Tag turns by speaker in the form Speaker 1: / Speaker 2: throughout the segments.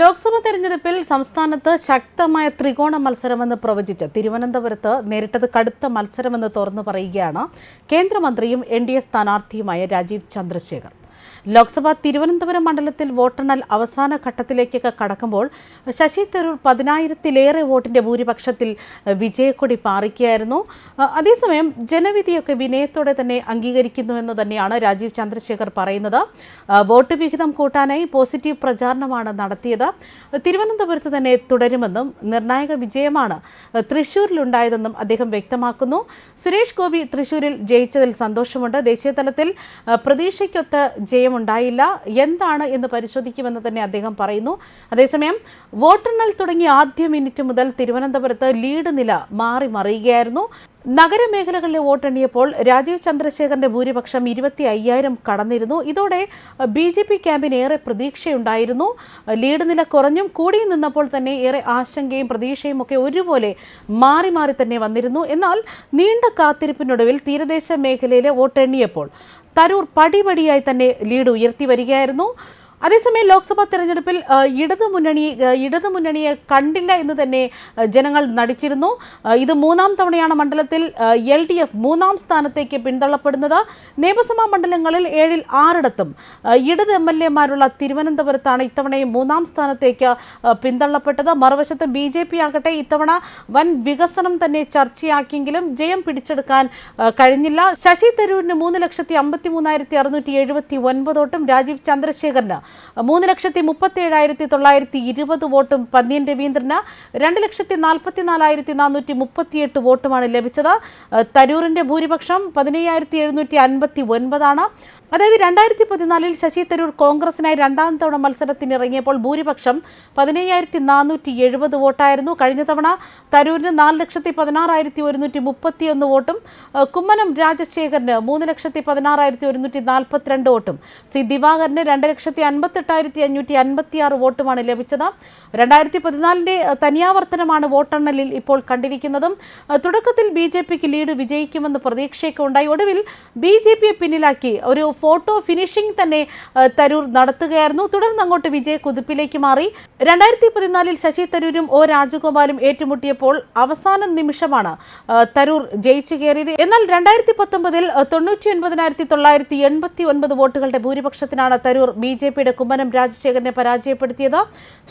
Speaker 1: ലോക്സഭാ തെരഞ്ഞെടുപ്പിൽ സംസ്ഥാനത്ത് ശക്തമായ ത്രികോണ മത്സരമെന്ന് പ്രവചിച്ച് തിരുവനന്തപുരത്ത് നേരിട്ടത് കടുത്ത മത്സരമെന്ന് തുറന്നു പറയുകയാണ് കേന്ദ്രമന്ത്രിയും എൻ ഡി എ സ്ഥാനാർത്ഥിയുമായ രാജീവ് ചന്ദ്രശേഖർ. ലോക്സഭ തിരുവനന്തപുരം മണ്ഡലത്തിൽ വോട്ടെണ്ണൽ അവസാന ഘട്ടത്തിലേക്കൊക്കെ കടക്കുമ്പോൾ ശശി തരൂർ പതിനായിരത്തിലേറെ വോട്ടിന്റെ ഭൂരിപക്ഷത്തിൽ വിജയക്കൊടി പാറിക്കുകയായിരുന്നു. അതേസമയം ജനവിധിയൊക്കെ വിനയത്തോടെ തന്നെ അംഗീകരിക്കുന്നുവെന്ന് തന്നെയാണ് രാജീവ് ചന്ദ്രശേഖർ പറയുന്നത്. വോട്ട് വിഹിതം കൂട്ടാനായി പോസിറ്റീവ് പ്രചാരണമാണ് നടത്തിയത്. തിരുവനന്തപുരത്ത് തന്നെ തുടരുമെന്നും നിർണായക വിജയമാണ് തൃശൂരിലുണ്ടായതെന്നും അദ്ദേഹം വ്യക്തമാക്കുന്നു. സുരേഷ് ഗോപി തൃശൂരിൽ ജയിച്ചതിൽ സന്തോഷമുണ്ട്. ദേശീയതലത്തിൽ പ്രതീക്ഷയ്ക്കൊത്ത് അഹ് ജയമുണ്ടായില്ല എന്താണ് എന്ന് പരിശോധിക്കുമെന്ന് തന്നെ അദ്ദേഹം പറയുന്നു. അതേസമയം വോട്ടെണ്ണൽ തുടങ്ങിയ ആദ്യ മിനിറ്റ് മുതൽ തിരുവനന്തപുരത്ത് ലീഡ് നില മാറി മറിയുകയായിരുന്നു. നഗരമേഖലകളിലെ വോട്ടെണ്ണിയപ്പോൾ രാജീവ് ചന്ദ്രശേഖറിന്റെ ഭൂരിപക്ഷം ഇരുപത്തി അയ്യായിരം കടന്നിരുന്നു. ഇതോടെ ബി ജെ പി ക്യാമ്പിന് ഏറെ പ്രതീക്ഷയുണ്ടായിരുന്നു. ലീഡ് നില കുറഞ്ഞും കൂടി നിന്നപ്പോൾ തന്നെ ഏറെ ആശങ്കയും പ്രതീക്ഷയും ഒക്കെ ഒരുപോലെ മാറി മാറി തന്നെ വന്നിരുന്നു. എന്നാൽ നീണ്ട കാത്തിരിപ്പിനൊടുവിൽ തീരദേശ മേഖലയിലെ വോട്ടെണ്ണിയപ്പോൾ തരൂർ പടിപടിയായി തന്നെ ലീഡ് ഉയർത്തി വരികയായിരുന്നു. അതേസമയം ലോക്സഭാ തെരഞ്ഞെടുപ്പിൽ ഇടതു മുന്നണി ഇടതു കണ്ടില്ല എന്ന് തന്നെ ജനങ്ങൾ നടിച്ചിരുന്നു. ഇത് മൂന്നാം തവണയാണ് മണ്ഡലത്തിൽ എൽ ഡി എഫ് മൂന്നാം സ്ഥാനത്തേക്ക് പിന്തള്ളപ്പെടുന്നത്. നിയമസഭാ മണ്ഡലങ്ങളിൽ ഏഴിൽ ആറിടത്തും ഇടത് എം എൽ എമാരുള്ള തിരുവനന്തപുരത്താണ് ഇത്തവണയും മൂന്നാം സ്ഥാനത്തേക്ക് പിന്തള്ളപ്പെട്ടത്. മറുവശത്ത് ബി ജെ പി ആകട്ടെ ഇത്തവണ വൻ വികസനം തന്നെ ചർച്ചയാക്കിയെങ്കിലും ജയം പിടിച്ചെടുക്കാൻ കഴിഞ്ഞില്ല. ശശി തരൂരിന് മൂന്ന് ലക്ഷത്തി അമ്പത്തി മൂന്നായിരത്തി അറുന്നൂറ്റി എഴുപത്തി ഒൻപതോട്ടും രാജീവ് ചന്ദ്രശേഖറിന് മൂന്ന് ലക്ഷത്തി മുപ്പത്തി ഏഴായിരത്തി തൊള്ളായിരത്തി ഇരുപത് വോട്ടും പന്ന്യൻ രവീന്ദ്രന് രണ്ട് ലക്ഷത്തി നാൽപ്പത്തി നാലായിരത്തി നാനൂറ്റി മുപ്പത്തിയെട്ട് വോട്ടുമാണ് ലഭിച്ചത്. ആ, തരൂരിന്റെ ഭൂരിപക്ഷം പതിനയ്യായിരത്തി എഴുന്നൂറ്റി അൻപത്തി ഒൻപതാണ്. അതായത് രണ്ടായിരത്തി പതിനാലിൽ ശശി തരൂർ കോൺഗ്രസിനായി രണ്ടാം തവണ മത്സരത്തിനിറങ്ങിയപ്പോൾ ഭൂരിപക്ഷം പതിനയ്യായിരത്തി നാനൂറ്റി എഴുപത് വോട്ടായിരുന്നു. കഴിഞ്ഞ തവണ തരൂരിന് നാല് ലക്ഷത്തി പതിനാറായിരത്തി ഒരുന്നൂറ്റി മുപ്പത്തിയൊന്ന് വോട്ടും കുമ്മനം രാജശേഖരന് മൂന്ന് ലക്ഷത്തി പതിനാറായിരത്തി ഒരുന്നൂറ്റി നാൽപ്പത്തിരണ്ട് വോട്ടും സി ദിവാകരന് രണ്ട് ലക്ഷത്തി അൻപത്തെട്ടായിരത്തി അഞ്ഞൂറ്റി അൻപത്തിയാറ് വോട്ടുമാണ് ലഭിച്ചത്. രണ്ടായിരത്തി പതിനാലിന്റെ തനിയാവർത്തനമാണ് വോട്ടെണ്ണലിൽ ഇപ്പോൾ കണ്ടിരിക്കുന്നതും. തുടക്കത്തിൽ ബി ജെ പിക്ക് ലീഡ് വിജയിക്കുമെന്ന് പ്രതീക്ഷയൊക്കെ ഉണ്ടായി. ഒടുവിൽ ബി ജെ പിയെ പിന്നിലാക്കി ഒരു ഫോട്ടോ ഫിനിഷിംഗ് തന്നെ തരൂർ നടത്തുകയായിരുന്നു. തുടർന്ന് അങ്ങോട്ട് വിജയ കുതിപ്പിലേക്ക് മാറി. രണ്ടായിരത്തി പതിനാലിൽ ശശി തരൂരും ഒ രാജഗോപാലും ഏറ്റുമുട്ടിയപ്പോൾ അവസാന നിമിഷമാണ് തരൂർ ജയിച്ചു കയറിയത്. എന്നാൽ രണ്ടായിരത്തി പത്തൊമ്പതിൽ തൊണ്ണൂറ്റി ഒൻപതിനായിരത്തി തൊള്ളായിരത്തി എൺപത്തി ഒൻപത് വോട്ടുകളുടെ ഭൂരിപക്ഷത്തിനാണ് തരൂർ ബി ജെ പിയുടെ കുമ്മനം രാജശേഖരനെ പരാജയപ്പെടുത്തിയത്.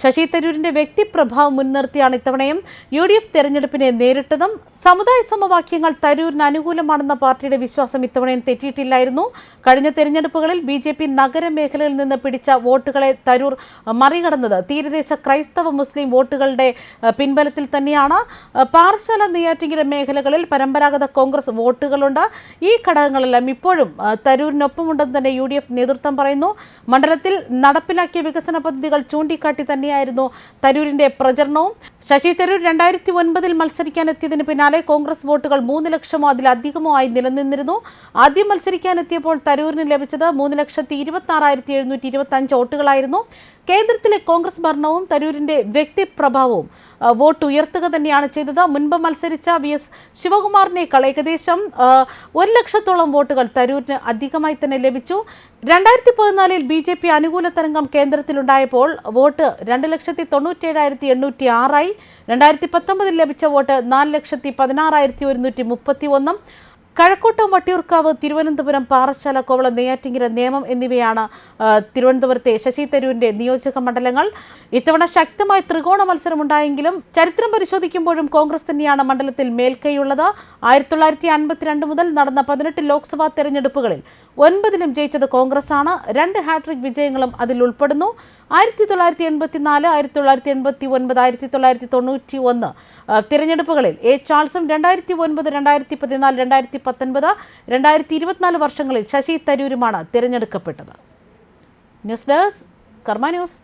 Speaker 1: ശശി തരൂരിന്റെ വ്യക്തിപ്രഭാവം മുൻനിർത്തിയാണ് ഇത്തവണയും യു ഡി എഫ് തെരഞ്ഞെടുപ്പിനെ നേരിട്ടതും. സമുദായ സമവാക്യങ്ങൾ തരൂരിന് അനുകൂലമാണെന്ന പാർട്ടിയുടെ വിശ്വാസം ഇത്തവണയും തെറ്റിയിട്ടില്ലായിരുന്നു. കഴിഞ്ഞ തെരഞ്ഞെടുപ്പുകളിൽ ബി ജെ പി നഗരമേഖലയിൽ നിന്ന് പിടിച്ച വോട്ടുകളെ തരൂർ മറികടന്നത്. തീരദേശ ക്രൈസ്തവ മുസ്ലിം വോട്ടുകളുടെ പിൻബലത്തിൽ തന്നെയാണ്. പാർശ്വല നെയ്യാറ്റിങ്കര മേഖലകളിൽ പരമ്പരാഗത കോൺഗ്രസ് വോട്ടുകളുണ്ട്. ഈ ഘടകങ്ങളെല്ലാം ഇപ്പോഴും തരൂരിനൊപ്പമുണ്ടെന്ന് തന്നെ യു നേതൃത്വം പറയുന്നു. മണ്ഡലത്തിൽ നടപ്പിലാക്കിയ വികസന പദ്ധതികൾ ചൂണ്ടിക്കാട്ടി തന്നെയായിരുന്നു തരൂരിന്റെ പ്രചരണവും. ശശി തരൂർ രണ്ടായിരത്തി ഒൻപതിൽ മത്സരിക്കാനെത്തിയതിന് പിന്നാലെ കോൺഗ്രസ് വോട്ടുകൾ മൂന്ന് ലക്ഷമോ അതിലധികമോ ആയി നിലനിന്നിരുന്നു. ആദ്യം മത്സരിക്കാനെത്തിയപ്പോൾ തരൂരിന് ലഭിച്ചത് മൂന്ന് ലക്ഷത്തി ഇരുപത്തി ആറായിരത്തി എഴുന്നൂറ്റി ഇരുപത്തി അഞ്ച് വോട്ടുകളായിരുന്നു. കേന്ദ്രത്തിലെ കോൺഗ്രസ് ഭരണവും തരൂരിന്റെ വ്യക്തിപ്രഭാവവും വോട്ട് ഉയർത്തുക തന്നെയാണ് ചെയ്തത്. മുൻപ് മത്സരിച്ച വി എസ് ശിവകുമാറിനേക്കാൾ ഏകദേശം ഒരു ലക്ഷത്തോളം വോട്ടുകൾ തരൂരിന് അധികമായി തന്നെ ലഭിച്ചു. രണ്ടായിരത്തി പതിനാലിൽ ബി ജെ പി അനുകൂല തരംഗം കേന്ദ്രത്തിലുണ്ടായപ്പോൾ വോട്ട് രണ്ട് ലക്ഷത്തി തൊണ്ണൂറ്റേഴായിരത്തി എണ്ണൂറ്റി ആറായി. രണ്ടായിരത്തി പത്തൊമ്പതിൽ ലഭിച്ച വോട്ട് നാല് ലക്ഷത്തി പതിനാറായിരത്തി ഒരുന്നൂറ്റി മുപ്പത്തി ഒന്നും. കഴക്കൂട്ടം വട്ടിയൂർക്കാവ് തിരുവനന്തപുരം പാറശാല കോവളം നെയ്യാറ്റിങ്കര നേമം എന്നിവയാണ് തിരുവനന്തപുരത്തെ ശശി തരൂരിന്റെ നിയോജക മണ്ഡലങ്ങൾ. ഇത്തവണ ശക്തമായ ത്രികോണ മത്സരമുണ്ടായെങ്കിലും ചരിത്രം പരിശോധിക്കുമ്പോഴും കോൺഗ്രസ് തന്നെയാണ് മണ്ഡലത്തിൽ മേൽക്കൈയുള്ളത്. ആയിരത്തി തൊള്ളായിരത്തി അൻപത്തിരണ്ട് മുതൽ നടന്ന പതിനെട്ട് ലോക്സഭാ തെരഞ്ഞെടുപ്പുകളിൽ ഒൻപതിലും ജയിച്ചത് കോൺഗ്രസ് ആണ് രണ്ട് ഹാട്രിക് വിജയങ്ങളും അതിൽ ഉൾപ്പെടുന്നു. ആയിരത്തി തൊള്ളായിരത്തി എൺപത്തിനാല് ആയിരത്തി തൊള്ളായിരത്തി എൺപത്തി ഒൻപത് ആയിരത്തി തൊള്ളായിരത്തി തൊണ്ണൂറ്റി ഒന്ന് തിരഞ്ഞെടുപ്പുകളിൽ എ ചാൾസും രണ്ടായിരത്തി ഒൻപത് രണ്ടായിരത്തി പതിനാല് രണ്ടായിരത്തി പത്തൊൻപത് രണ്ടായിരത്തി ഇരുപത്തിനാല് വർഷങ്ങളിൽ ശശി തരൂരുമാണ് തിരഞ്ഞെടുക്കപ്പെട്ടത്. News desk Karma news.